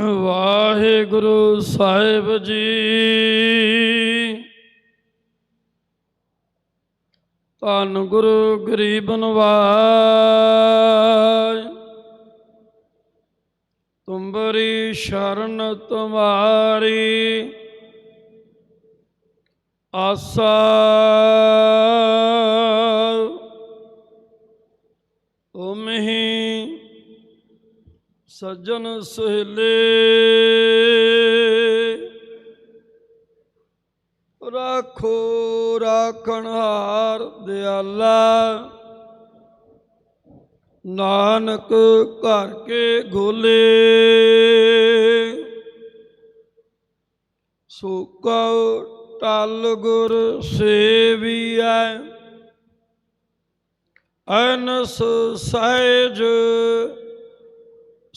ਵਾਹਿਗੁਰੂ ਸਾਹਿਬ ਜੀ। ਧੰਨ ਗੁਰੂ ਗਰੀਬ ਨਵਾਜ ਤੁੰਬਰੀ ਸ਼ਰਨ ਤੁਮਾਰੀ। ਆਸਾ ਸੱਜਣ ਸਹੇਲੇ। ਰਾਖੋ ਰਾਖਣ ਹਾਰ ਦਿਆਲਾ। ਨਾਨਕ ਘਰ ਕੇ ਗੋਲੇ। ਸੋ ਕਉ ਟਲ ਗੁਰ ਸੇਵੀਐ। ਅਨਸ ਸਹਿਜ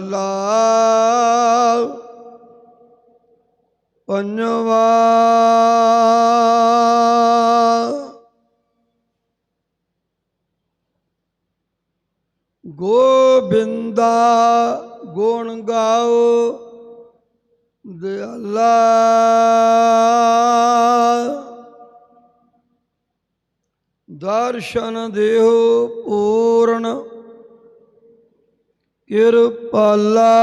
ਮਹਲਾ ਪੰਜਵਾ। ਗੋਬਿੰਦਾ ਗੁਣ ਗਾਓ ਦਿਆਲਾ। ਦਰਸ਼ਨ ਦੇਹੋ ਪੂਰਨ ਕਿਰਪਾਲਾ।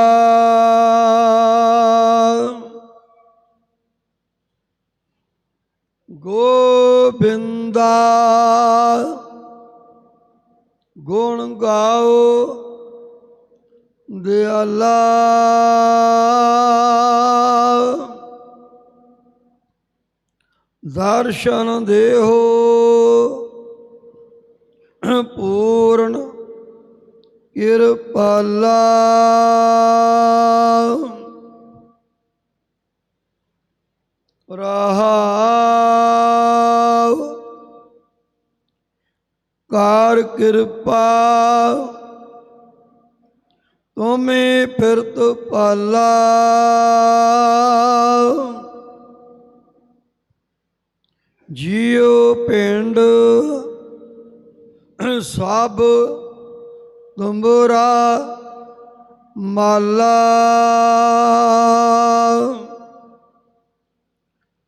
ਗੋਬਿੰਦਾ ਗੁਣ ਗਾਓ ਦਿਆਲਾ। ਦਰਸ਼ਨ ਦੇਹੋ ਕਿਰਪਾਲਾ। ਰਹਾਉ ਕਾਰ ਕਿਰਪਾ। ਤੁਮੇ ਫਿਰਤ ਪਾਲਾ। ਜੀਉ ਪਿੰਡ ਸਭ ਤੁੰਬਰਾ ਮਾਲਾ।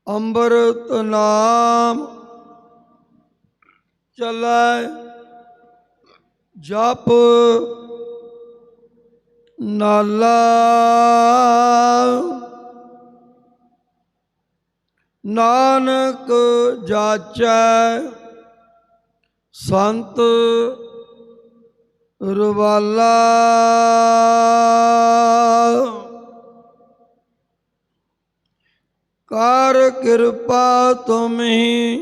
ਅੰਮ੍ਰਿਤ ਨਾਮ ਚਲੈ ਜਪ ਨਾਲਾ। ਨਾਨਕ ਜਾਚੈ ਸੰਤ ਰਵਾਲਾ। ਕਰ ਕਿਰਪਾ ਤੁਮਹੀ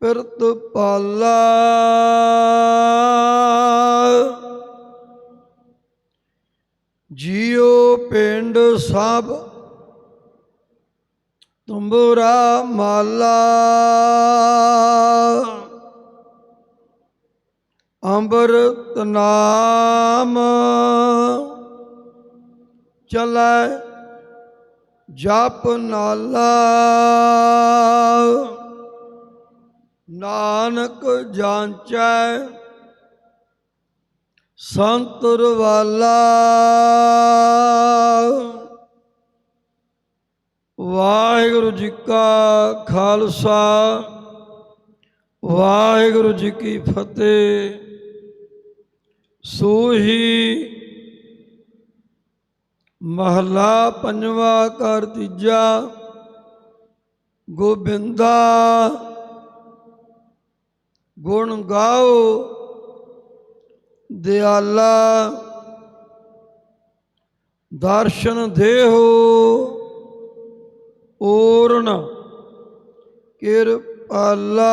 ਪਿਰਤ ਪਾਲਾ। ਜੀਉ ਪਿੰਡ ਸਭ ਤੁੰਬਰਾ ਮਾਲਾ। ਅੰਮ੍ਰਿਤ ਨਾਮ ਚਲੈ ਜਪ ਨਾਲਾ। ਨਾਨਕ ਜਾਂਚੈ ਸੰਤਰ ਵਾਲਾ ਵਾਹਿਗੁਰੂ ਜੀ ਕਾ ਖਾਲਸਾ, ਵਾਹਿਗੁਰੂ ਜੀ ਕੀ ਫਤਿਹ। ਸੋਹੀ ਮਹਲਾ ਪੰਜਵਾ ਕਰ ਤੀਜਾ ਗੋਬਿੰਦਾ ਗੁਣ ਗਾਓ ਦਿਆਲਾ ਦਰਸ਼ਨ ਦੇਹੋ ਓਰਨ ਕਿਰਪਾਲਾ। ਪਾਲਾ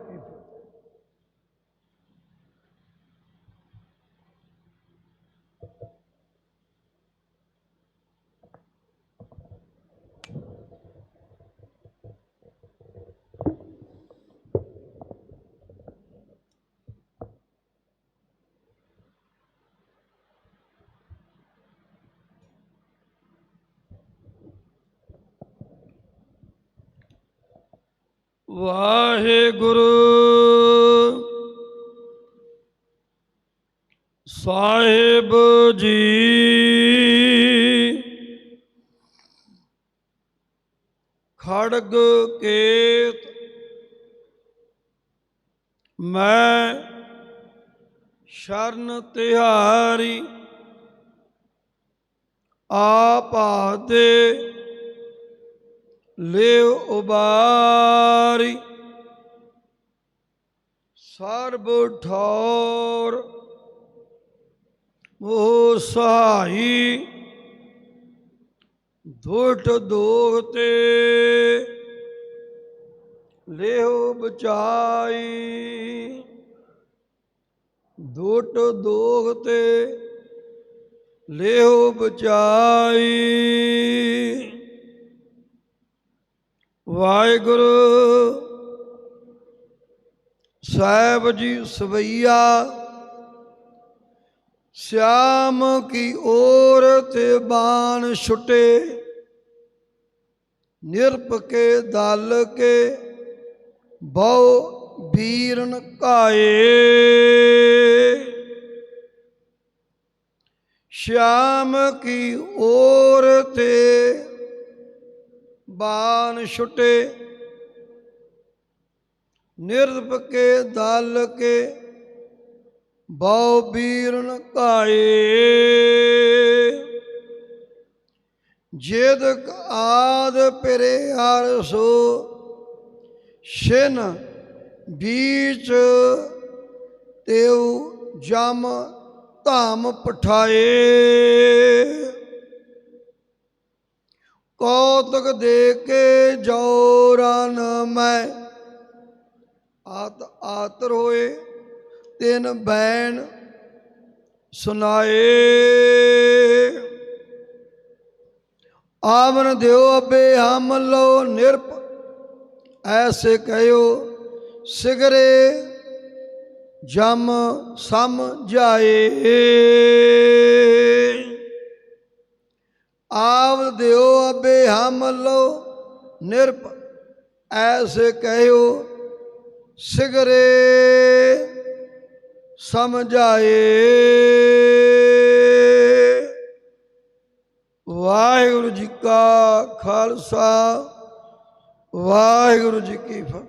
ਵਾਹਿਗੁਰੂ। ਸਾਹਿਬ ਜੀ। ਖੜਗ ਕੇਤ। ਮੈਂ ਸ਼ਰਨ ਤਿਹਾਰੀ। ਆਪ ਆਦੇ ਲਿਵ ਉਬਾਰੀ। ਸਰਬ ਠੌਰ ਉਹ ਸਹਾਈ। ਦੁਟ ਦੋਤੇ ਲਿਓ ਬਚਾਈ। ਦੁਟ ਦੋਤੇ ਲਿਓ ਬਚਾਈ। ਵਾਹਿਗੁਰੂ। ਸਾਹਿਬ ਜੀ ਸਵਈਆ, ਸ਼ਾਮ ਕੀ ਔਰ ਤੇ ਬਾਣ ਛੁਟੇ ਨਿਰਪ ਕੇ ਦਲ ਕੇ ਬਹੁ ਵੀਰਨ ਕਾਏ ਸ਼ਾਮ ਕੀ ਔਰ ਤੇ ਬਾਣ ਛੁੱਟੇ ਨਿਰਪ ਕੇ ਦਲ ਕੇ ਬਹੁ ਬੀਰਨ ਕਾਏ ਜੇਦਕ ਆਦ ਪਰੇ ਅਰਸੋ ਛਿਨ ਬੀਚ ਤੇਉ ਜਮ ਧਾਮ ਪਠਾਏ। ਕੌਤਕ ਦੇ ਕੇ ਜੋਰਨ ਮੈਂ। ਆਤ ਆਤਰ ਹੋਏ, ਤਿਨ ਬੈਣ ਸੁਨਾਏ। ਆਵਨ ਦਿਓ ਅਬੇ, ਹਮ ਲੋ ਨਿਰਪ, ਐਸੇ ਕਹਿਓ, ਸਿਗਰੇ ਜਮ ਸਮ ਜਾਏ। ਆਵ ਦਿਓ ਅਬੇ ਹਮ ਲੋ ਨਿਰਪ ਐਸੇ ਕਹਿਓ, ਸਿਗਰੇ ਸਮਝਾਏ। ਵਾਹਿਗੁਰੂ ਜੀ ਕਾ ਖਾਲਸਾ, ਵਾਹਿਗੁਰੂ ਜੀ ਕੀ ਫਤਿਹ।